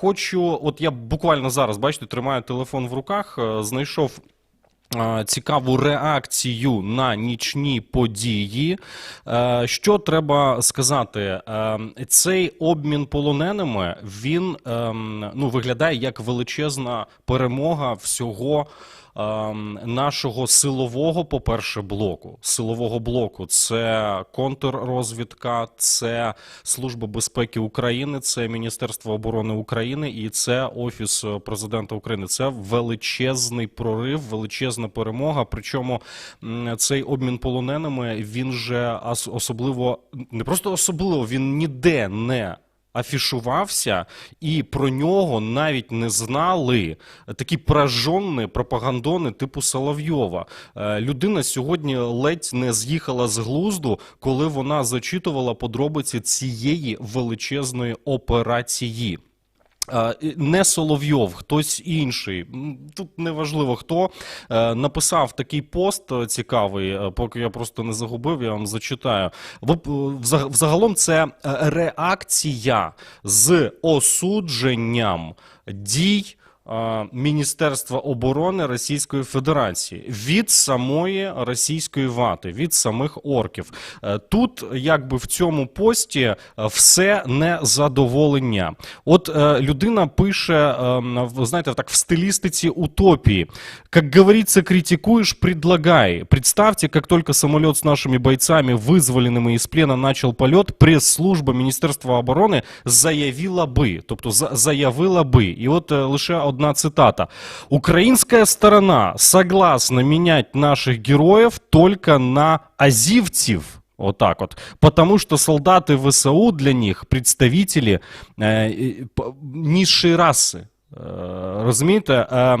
Хочу, от я буквально зараз, бачите, тримаю телефон в руках, е, знайшов. е, Цікаву реакцію на нічні події. Е, Що треба сказати? Цей обмін полоненими він ем, ну, виглядає як величезна перемога всього нашого силового, по-перше, блоку. Силового блоку це контррозвідка, це Служба безпеки України, це Міністерство оборони України і це Офіс президента України. Це величезний прорив, величезна перемога. Причому цей обмін полоненими він же особливо не просто особливо, він ніде не. Афішувався, і про нього навіть не знали такі поражені пропагандони типу Соловйова. Е, Людина сьогодні ледь не з'їхала з глузду, коли вона зачитувала подробиці цієї величезної операції. Не Соловйов, хтось інший. Тут неважливо хто е, написав такий пост е, цікавий, е, поки я просто не загубив, я вам зачитаю. Взагалом це реакція з осудженням дій. Міністерства оборони Російської Федерації від самої російської вати, від самих орків. Е, Тут, якби в цьому пості, е, все незадоволення. От е, людина пише, е, в- знаєте, так в стилістиці утопії. Как говорится, критикуешь, предлагай. Представьте, как только самолет с нашими бойцами, вызволенными из плена, начал полет, пресс-служба Міністерства оборони заявила би, тобто заявила би. І от е, лише одна цитата. Українська сторона согласна міняти наших героїв тільки на азівців. Вот так вот. Потому что солдаты ВСУ для них представители э, і- п- низшої раси. Е, розумієте? Е,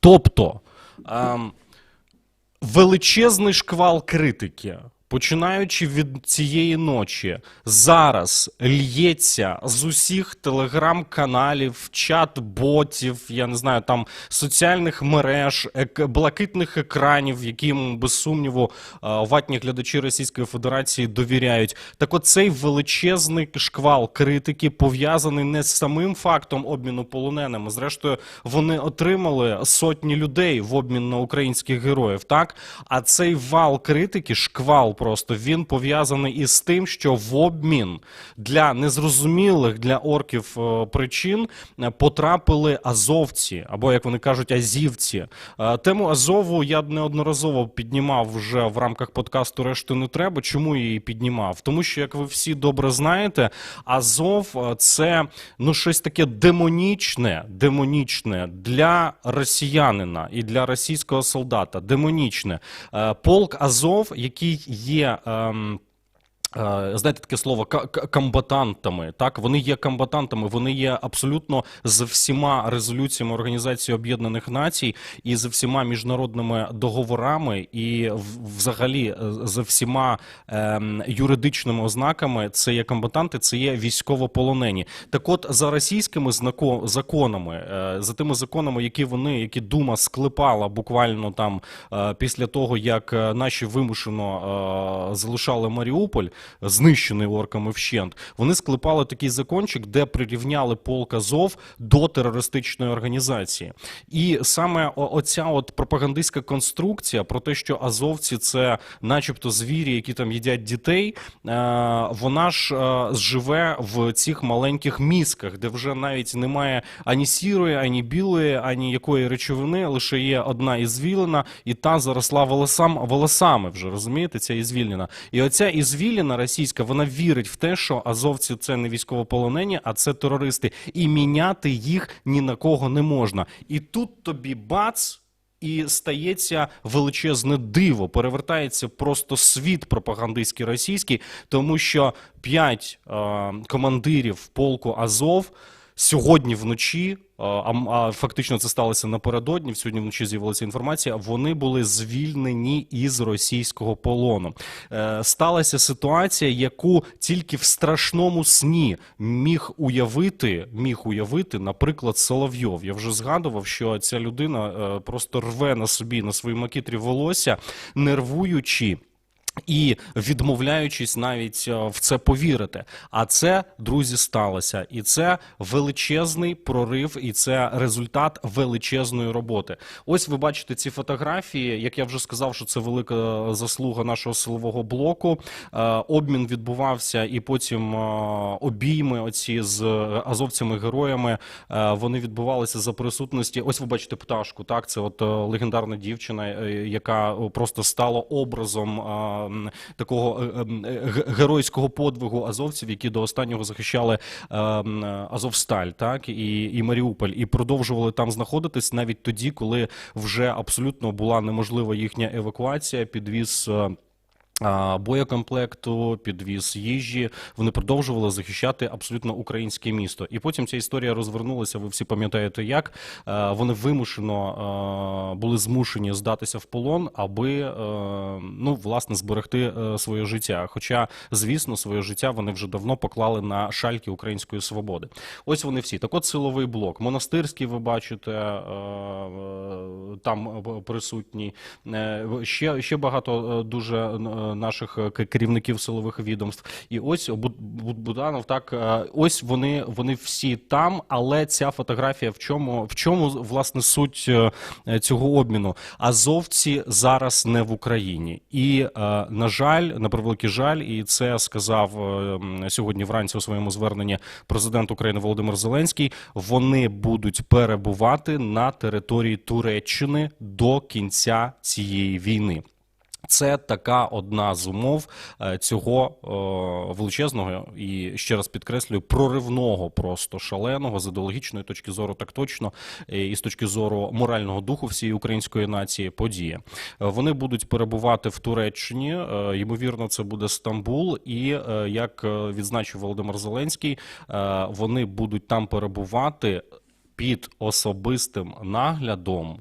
тобто е, величезний шквал критики. Починаючи від цієї ночі, зараз лється з усіх телеграм-каналів, чат-ботів, я не знаю, там соціальних мереж, ек- блакитних екранів, яким без сумніву е, ватні глядачі Російської Федерації довіряють. Так от цей величезний шквал критики пов'язаний не з самим фактом обміну полоненими. Зрештою, вони отримали сотні людей в обмін на українських героїв, так? А цей вал критики, шквал просто, він пов'язаний із тим, що в обмін для незрозумілих для орків е, причин е, потрапили азовці, або як вони кажуть, азівці. Е, Тему Азову я неодноразово піднімав вже в рамках подкасту Решти не треба. Чому її піднімав? Тому що, як ви всі добре знаєте, Азов це ну щось таке демонічне, демонічне для росіянина і для російського солдата. Демонічне. Полк Азов, який є. ем, Знаєте таке слово комбатантами. Так, вони є комбатантами, вони є абсолютно з всіма резолюціями Організації Об'єднаних Націй і з всіма міжнародними договорами, і взагалі е, з всіма ем, юридичними ознаками. Це є комбатанти, це є військовополонені. Так, от за російськими законами, е, за тими законами, які вони, які Дума склепала буквально там е, після того, як е, наші вимушено е, залишали Маріуполь, знищений орками вщент, вони склепали такий закончик, де прирівняли полк Азов до терористичної організації. І саме оця от пропагандистська конструкція про те, що азовці це, начебто, звірі, які там їдять дітей, е, вона ж е, живе в цих маленьких мізках, де вже навіть немає ані сірої, ані білої, ані якої речовини, лише є одна ізвілена, і та заросла волосам, волосами вже, розумієте, ця ізвільнена. І оця ізвілена російська, вона вірить в те, що азовці це не військовополонені, а це терористи. І міняти їх ні на кого не можна. І тут тобі бац. І стається величезне диво, перевертається просто світ пропагандистський російський, тому що п'ять е, командирів полку Азов сьогодні вночі, а, а фактично це сталося напередодні. Сьогодні вночі з'явилася інформація. Вони були звільнені із російського полону. Е, сталася ситуація, яку тільки в страшному сні міг уявити, міг уявити, наприклад, Соловйов. Я вже згадував, що ця людина е, просто рве на собі на своїй макітрі волосся, нервуючи. І відмовляючись навіть е, в це повірити. А це, друзі, сталося. І це величезний прорив, і це результат величезної роботи. Ось ви бачите ці фотографії. Як я вже сказав, що це велика заслуга нашого силового блоку. Е, Обмін відбувався, і потім е, обійми оці з азовцями-героями. е, Вони відбувалися за присутності. Ось ви бачите пташку. Так, це от легендарна дівчина, яка просто стала образом. Е, такого е, ем, е, ге- геройського подвигу азовців, які до останнього захищали е, м, е, Азовсталь, так і, і Маріуполь, і продовжували там знаходитись навіть тоді, коли вже абсолютно була неможлива їхня евакуація, підвіз. Боєкомплекту, підвіз їжі, вони продовжували захищати абсолютно українське місто. І потім ця історія розвернулася. Ви всі пам'ятаєте, як Е, вони вимушено е, були змушені здатися в полон, аби е, ну власне зберегти своє життя. Хоча, звісно, своє життя вони вже давно поклали на шальки української свободи. Ось вони всі. Так, от силовий блок, монастирський, ви бачите, там присутній. Ще, ще багато дуже наших е, керівників силових відомств. І ось Буд- Буд- Буданов, так е, ось вони, вони всі там, але ця фотографія в чому, в чому власне суть е, цього обміну? Азовці зараз не в Україні, і на жаль, на превеликий жаль, і це сказав сьогодні вранці у своєму зверненні президент України Володимир Зеленський. Вони будуть перебувати на території Туреччини до кінця цієї війни. Це така одна з умов е, цього е, величезного і ще раз підкреслюю проривного, просто шаленого з ідеологічної точки зору, так точно е, і з точки зору морального духу всієї української нації подія. Е, Вони будуть перебувати в Туреччині. Ймовірно, це буде Стамбул, і як відзначив Володимир Зеленський, вони будуть там перебувати під особистим наглядом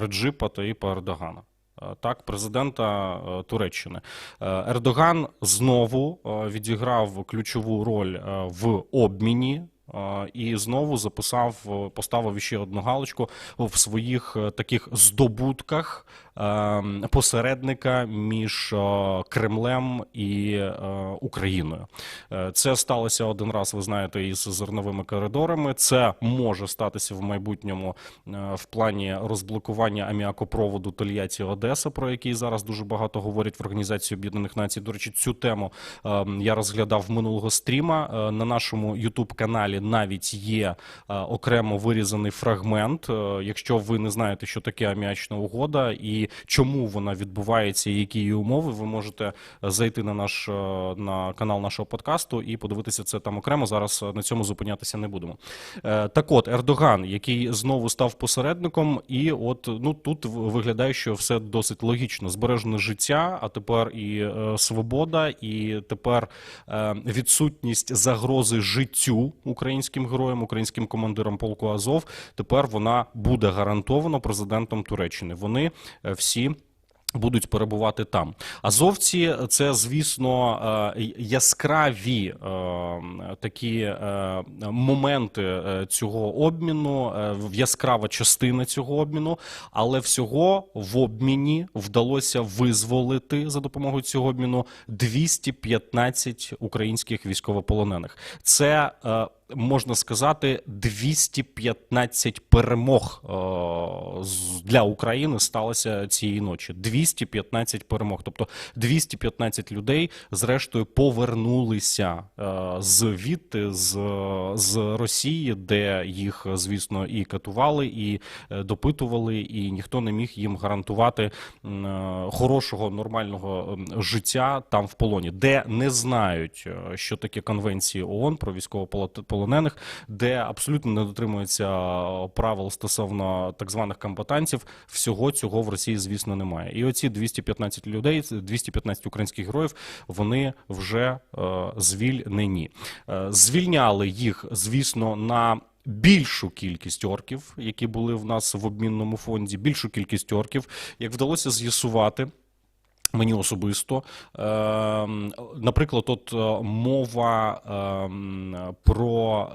Реджипа Таїпа Ердогана. Е, Так, президента е, Туреччини Е, Ердоган знову відіграв ключову роль в обміні. І знову записав, поставив ще одну галочку в своїх е, таких здобутках е, посередника між Кремлем і е, Україною. Е, Це сталося один раз, ви знаєте, із зерновими коридорами. Це може статися в майбутньому в плані розблокування аміакопроводу Тольятті Одеса, про який зараз дуже багато говорять в Організації Об'єднаних Націй. До речі, цю тему е, я розглядав минулого стріма. На нашому Ютуб каналі навіть є е, окремо вирізаний фрагмент. Е, Якщо ви не знаєте, що таке аміачна угода і чому вона відбувається, і які її умови, ви можете е, зайти на наш на канал нашого подкасту і подивитися це там окремо. Зараз на цьому зупинятися не будемо. Так от Ердоган, який знову став посередником, і от ну тут виглядає, що все досить логічно. Збережене життя, а тепер і свобода, і тепер відсутність загрози життю українським героям, українським командирам полку Азов. Тепер вона буде гарантована президентом Туреччини. Вони е, всі. Будуть перебувати там. Азовці це, звісно, е, яскраві е, такі моменти цього обміну, яскрава частина цього обміну, але всього в обміні вдалося визволити за допомогою цього обміну 215 українських військовополонених. Це можна сказати 215 перемог е, для України сталося цієї ночі. 215 перемог. Тобто 215 людей зрештою повернулися е, звідти з, з Росії, де їх, звісно, і катували, і е, допитували, і ніхто не міг їм гарантувати хорошого нормального життя там в полоні, де не знають, що таке конвенції ООН про військовополонених, де абсолютно не дотримуються е, правил стосовно так званих комбатантів. Всього цього в Росії, звісно, немає. І оці 215 людей, це 215 українських героїв, вони вже е, звільнені. Е, звільняли їх, звісно, на більшу кількість орків, які були в нас в обмінному фонді, більшу кількість орків, як вдалося з'ясувати. Мені особисто, Ем, наприклад, от е, мова ем, про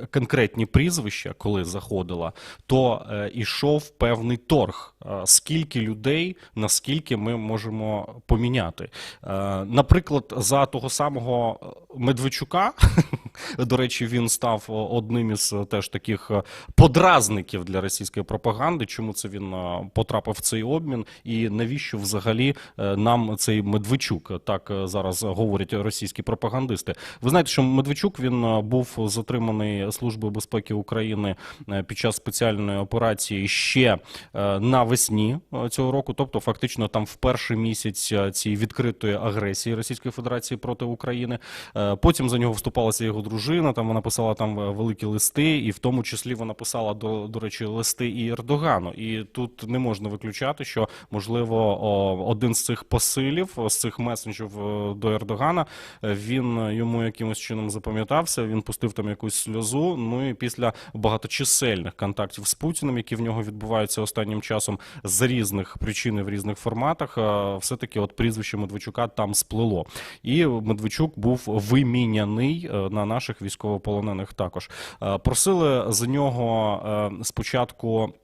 е, конкретні прізвища, коли заходила, то е, ішов певний торг. Е, Скільки людей, наскільки ми можемо поміняти. Е, Наприклад, за того самого Медведчука, до речі, він став одним із е, теж таких е, подразників для російської пропаганди. Чому це він е, потрапив в цей обмін, і навіщо взагалі е, нам цей Медведчук? Так е, зараз говорять російські пропагандисти. Ви знаєте, що Медведчук він е, був затриманий Службою безпеки України е, під час спеціальної операції ще е, навесні е, цього року, тобто фактично там в перший місяць е, цієї відкритої агресії Російської Федерації проти України. Е, Потім за нього вступалася його дружина. Там вона писала там е, великі листи, і в тому числі вона писала до, до речі листи і Ердогану. І тут не можна виключати, що можливо один з цих посилів, з цих месенджів е, до Ердогана, е, він йому якимось чином запам'ятався. Він пустив там якусь сльозу. Ну і після багаточисельних контактів з Путіним, які в нього відбуваються останнім часом з різних причин в різних форматах, е, все-таки от прізвище Медведчука там сплило. І Медведчук був виміняний е, на наших військовополонених також. Е, Просили за нього е, спочатку е, е,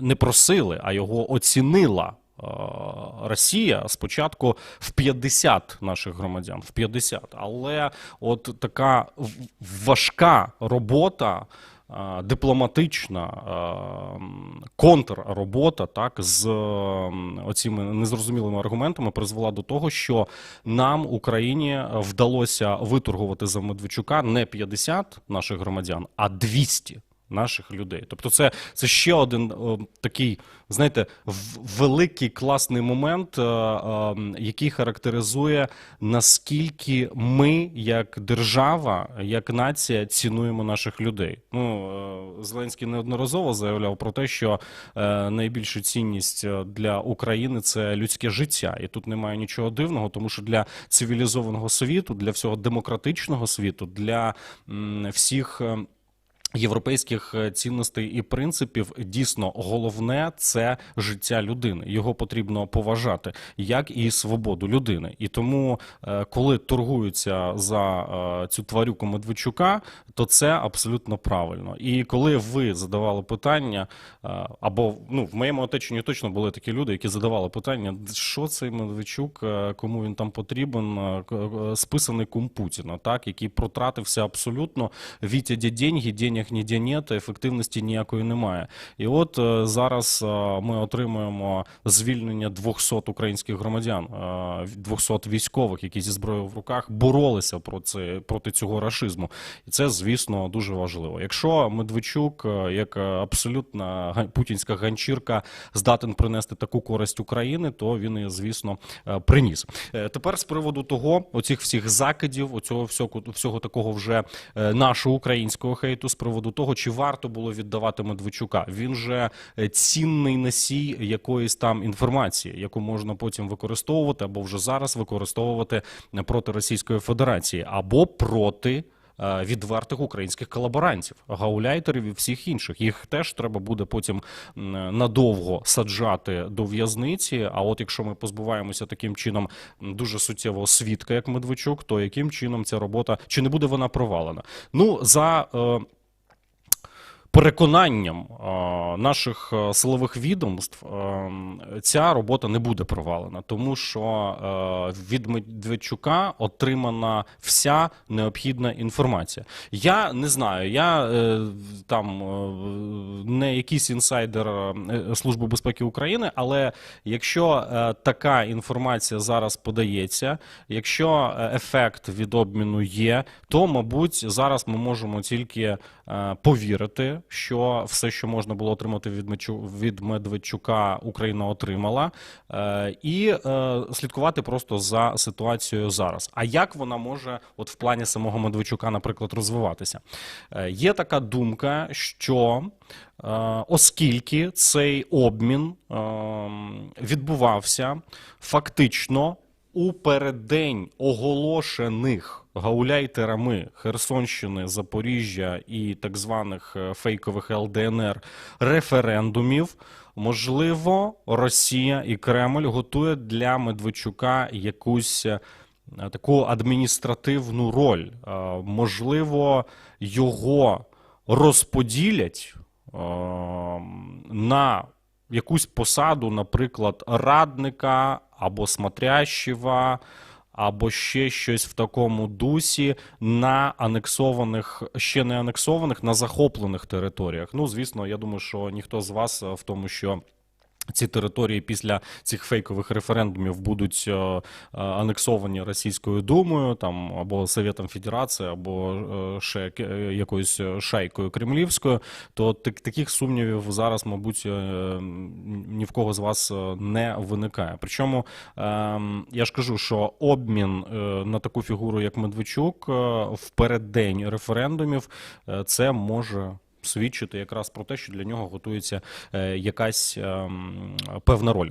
не просили, а його оцінила. е, Росія спочатку в 50 наших громадян, в 50. Але от така важка робота, е, дипломатична е, контрробота, так з оціми незрозумілими аргументами призвела до того, що нам, Україні, вдалося виторгувати за Медведчука не 50 наших громадян, а 200 наших людей. Тобто, це, це ще один о, такий, знаєте, великий класний момент, е, е, який характеризує наскільки ми, як держава, як нація, цінуємо наших людей. Ну е, Зеленський неодноразово заявляв про те, що е, найбільша цінність е, для України це людське життя, і тут немає нічого дивного, тому що для цивілізованого світу, для всього демократичного світу, для м, всіх. Європейських е, цінностей і принципів дійсно головне це життя людини. Його потрібно поважати, як і свободу людини. І тому, е, коли торгуються за е, цю тварюку Медведчука, то це абсолютно правильно. І коли ви задавали питання, або ну в моєму оточенні точно були такі люди, які задавали питання, що цей Медведчук, кому він там потрібен, списаний кум Путіна, так який протратився абсолютно Вітя де деньги, денег ніде нет, ефективності ніякої немає. І от е, зараз е, ми отримуємо звільнення 200 українських громадян, е, 200 військових, які зі зброєю в руках боролися проти, проти цього рашизму. І це, звісно, дуже важливо. Якщо Медведчук, е, як е, абсолютна путінська ганчірка, здатен принести таку користь України, то він її, звісно, е, приніс. Е, Тепер з приводу того, оцих всіх закидів, оцього всього, всього такого вже е, нашого українського хейту, з приводу того, чи варто було віддавати Медведчука. Він же е, цінний носій якоїсь там інформації, яку можна потім використовувати або вже зараз використовувати проти Російської Федерації, або проти. е, Відвертих українських колаборантів, гауляйтерів і всіх інших. Їх теж треба буде потім надовго саджати до в'язниці. А от якщо ми позбуваємося таким чином дуже суттєвого свідка, як Медведчук, то яким чином ця робота чи не буде вона провалена? Ну за. Переконанням е, наших е, силових відомств е, ця робота не буде провалена, тому що від Медведчука отримана вся необхідна інформація. Я не знаю, я там не якийсь інсайдер Служби безпеки України, але якщо така інформація зараз подається, якщо ефект від обміну є, то мабуть зараз ми можемо тільки е, що все, що можна було отримати від Медведчука, Україна отримала, е, і е, слідкувати просто за ситуацією зараз. А як вона може, от в плані самого Медведчука, наприклад, розвиватися? Е, Є така думка, що оскільки цей обмін е, відбувався фактично у переддень оголошених гауляйтерами Херсонщини, Запоріжжя і так званих е, фейкових ЛДНР референдумів. Можливо, Росія і Кремль готує для Медведчука якусь е, таку адміністративну роль. Е, Можливо, його розподілять на якусь посаду, наприклад, радника або смотрящего, або ще щось в такому дусі на анексованих, ще не анексованих, на захоплених територіях. Ну, звісно, я думаю, що ніхто з вас е, в тому, що. Ці території після цих фейкових референдумів будуть е, е, анексовані Російською Думою, там або Советом Федерації, або е, ще якоюсь шайкою кремлівською. То так, таких сумнівів зараз, мабуть, ні в кого з вас не виникає. Причому е, я ж кажу, що обмін на таку фігуру, як Медведчук, в переддень референдумів, це може свідчити якраз про те, що для нього готується е, якась ем, певна роль.